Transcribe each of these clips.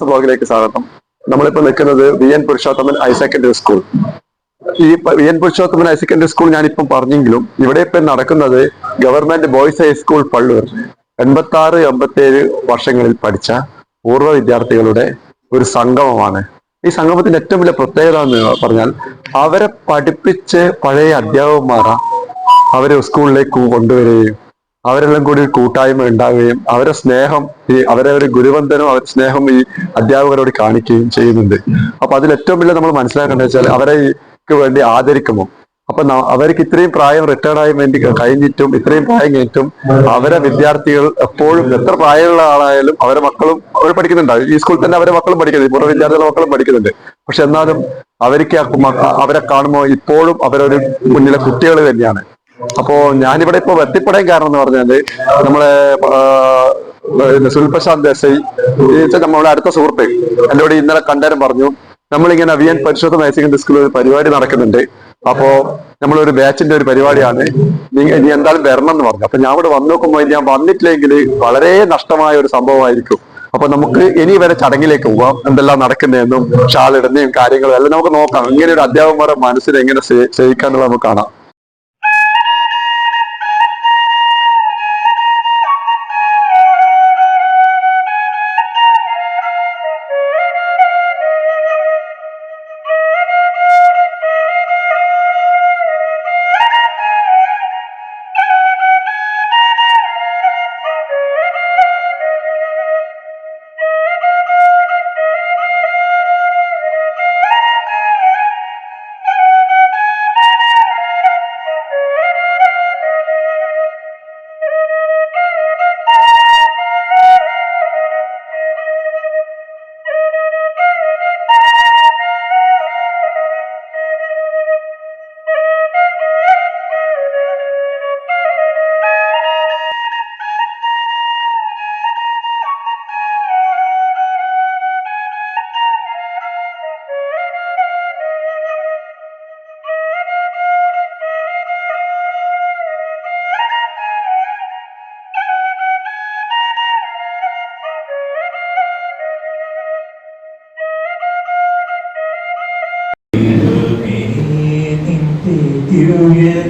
Learners ബ്ലോഗിലേക്ക് സ്വാഗതം. നമ്മളിപ്പോൾ നിൽക്കുന്നത് V N Purushothaman higher secondary school. ഈ V N Purushothaman higher secondary school ഞാനിപ്പം പറഞ്ഞെങ്കിലും ഇവിടെ ഇപ്പം നടക്കുന്നത് ഗവൺമെന്റ് ബോയ്സ് ഹൈസ്കൂൾ പള്ളൂർ. എൺപത്തി ആറ് എൺപത്തി ഏഴ് വർഷങ്ങളിൽ പഠിച്ച പൂർവ വിദ്യാർത്ഥികളുടെ ഒരു സംഗമമാണ്. ഈ സംഗമത്തിന്റെ ഏറ്റവും വലിയ പ്രത്യേകത എന്ന് പറഞ്ഞാൽ അവരെ പഠിപ്പിച്ച് പഴയ അധ്യാപകന്മാരാ അവരെ സ്കൂളിലേക്ക് കൊണ്ടുവരികയും അവരെല്ലാം കൂടി ഒരു കൂട്ടായ്മ ഉണ്ടാവുകയും അവരെ സ്നേഹം ഈ അവരെ ഒരു ഗുരുവന്ദനം അവരുടെ സ്നേഹം ഈ അധ്യാപകരോട് കാണിക്കുകയും ചെയ്യുന്നുണ്ട്. അപ്പൊ അതിൽ ഏറ്റവും വലിയ നമ്മൾ മനസ്സിലാക്കേണ്ടത് വെച്ചാൽ അവരെ വേണ്ടി ആദരിക്കുമോ? അപ്പൊ അവർക്ക് ഇത്രയും പ്രായം റിട്ടയർഡ് ആയി വേണ്ടി കഴിഞ്ഞിട്ടും ഇത്രയും പ്രായം കഴിഞ്ഞിട്ടും അവരെ വിദ്യാർത്ഥികൾ എപ്പോഴും എത്ര പ്രായമുള്ള ആളായാലും അവരെ മക്കളും അവർ പഠിക്കുന്നുണ്ടാവും ഈ സ്കൂളിൽ തന്നെ അവരെ മക്കളും പഠിക്കുന്നുണ്ട്. പൂർവ വിദ്യാർത്ഥികളുടെ മക്കളും പഠിക്കുന്നുണ്ട്. പക്ഷെ എന്നാലും അവർക്ക് അവരെ കാണുമ്പോൾ ഇപ്പോഴും അവരൊരു മുന്നിലെ കുട്ടികൾ തന്നെയാണ്. അപ്പോ ഞാനിവിടെ ഇപ്പൊ എത്തിപ്പെടാൻ കാരണം എന്ന് പറഞ്ഞാൽ നമ്മളെ സുൽപ്രശാന്ത് വെച്ചാൽ നമ്മളുടെ അടുത്ത സുഹൃത്ത് എന്നോട് ഇന്നലെ കണ്ടേരം പറഞ്ഞു നമ്മളിങ്ങനെ വി എൻ പരിശോധന ഹയർ സെക്കൻഡറി സ്കൂളിൽ ഒരു പരിപാടി നടക്കുന്നുണ്ട്. അപ്പോ നമ്മളൊരു ബാച്ചിന്റെ ഒരു പരിപാടിയാണ്. നിങ്ങൾ നീ എന്തായാലും വരണം എന്ന് പറഞ്ഞു. അപ്പൊ ഞാൻ ഇവിടെ വന്നു നോക്കുമ്പോൾ ഞാൻ വന്നിട്ടില്ലെങ്കിൽ വളരെ നഷ്ടമായ ഒരു സംഭവമായിരിക്കും. അപ്പൊ നമുക്ക് ഇനി വരെ ചടങ്ങിലേക്ക് പോവാം. എന്തെല്ലാം നടക്കുന്നതെന്നും ഷാളിടുന്നതും കാര്യങ്ങളും എല്ലാം നമുക്ക് നോക്കാം. ഇങ്ങനെ ഒരു അധ്യാപകന്മാരുടെ മനസ്സിൽ എങ്ങനെ സേവിക്കാന്നുള്ളത് നമുക്ക് കാണാം.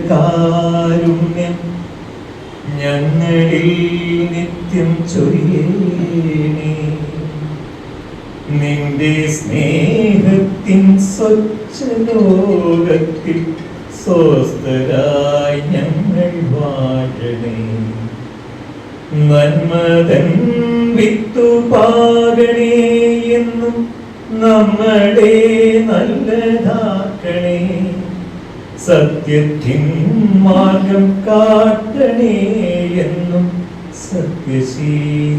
കാരുണ്യം ഞങ്ങളിൽ നിത്യം ചൊരിയേണേ. നിന്റെ സ്നേഹത്തിൻ സ്വച്ഛ ലോകത്തിൽ സ്വസ്ഥരായി ഞങ്ങൾ വാഴണേ. നന്മതൻ വിത്തു പാകണേ എന്നും നമ്മളെ നല്ലതാക്കണേ സത്യത്തിൻ മാർഗം കാട്ടണേ എന്നും സത്യശീലാക്കണേ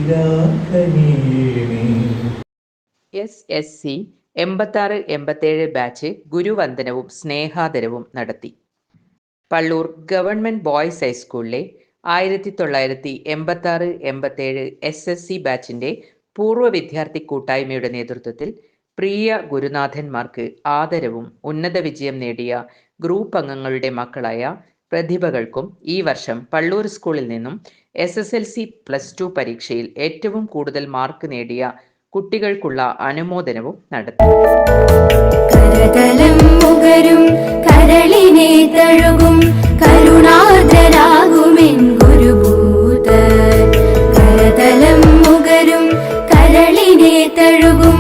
എസ് എസ് സി എൺപത്താറ് എൺപത്തേഴ് ബാച്ച് ഗുരുവന്ദനവും സ്നേഹാദരവും നടത്തി. പള്ളൂർ ഗവൺമെന്റ് ബോയ്സ് ഹൈസ്കൂളിലെ ആയിരത്തി തൊള്ളായിരത്തി എൺപത്താറ് എൺപത്തേഴ് എസ് എസ് സി ബാച്ചിന്റെ പൂർവ വിദ്യാർത്ഥി കൂട്ടായ്മയുടെ നേതൃത്വത്തിൽ പ്രിയ ഗുരുനാഥന്മാർക്ക് ആദരവും ഉന്നത വിജയം നേടിയ ഗ്രൂപ്പ് അംഗങ്ങളുടെ മക്കളായ പ്രതിഭകൾക്കും ഈ വർഷം പള്ളൂർ സ്കൂളിൽ നിന്നും S S L C plus two പരീക്ഷയിൽ ഏറ്റവും കൂടുതൽ മാർക്ക് നേടിയ കുട്ടികൾക്കുള്ള അനുമോദനവും നടത്തി. കരളിനെ തഴുകും കരതലം തഴുകും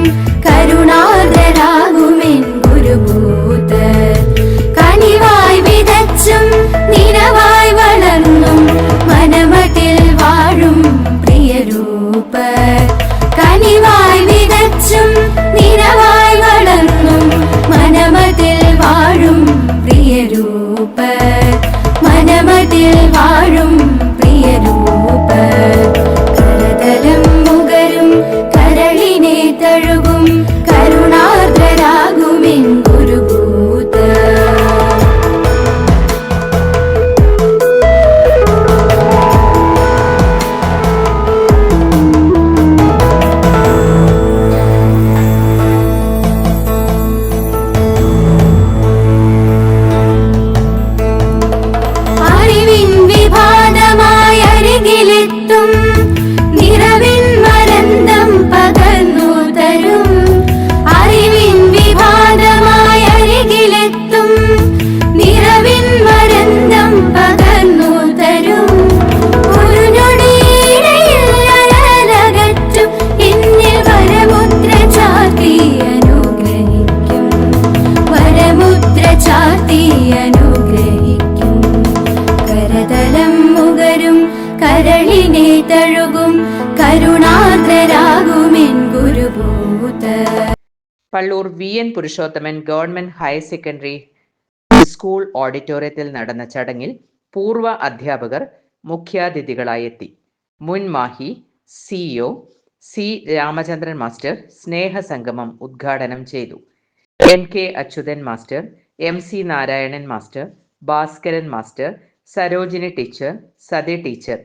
കരളിനെ തഴുകും കരുണാദ്രരാകുമെൻ ഗുരുഭൂത. Pallur V N Purushothaman government higher secondary school ഓഡിറ്റോറിയത്തിൽ നടന്ന ചടങ്ങിൽ പൂർവ അധ്യാപകർ മുഖ്യാതിഥികളായെത്തി മുൻ Mahe CEO C Ramachandran master സ്നേഹസംഗമം ഉദ്ഘാടനം ചെയ്തു. M K Achuthan master M C Narayanan master Bhaskaran master Sarojini teacher Sathi teacher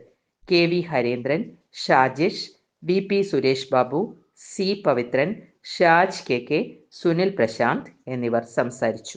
K V Harendran Shajish B P Suresh Babu C Pavithran Shaj K K Sunil Prashanth എന്നിവർ സംസാരിച്ചു.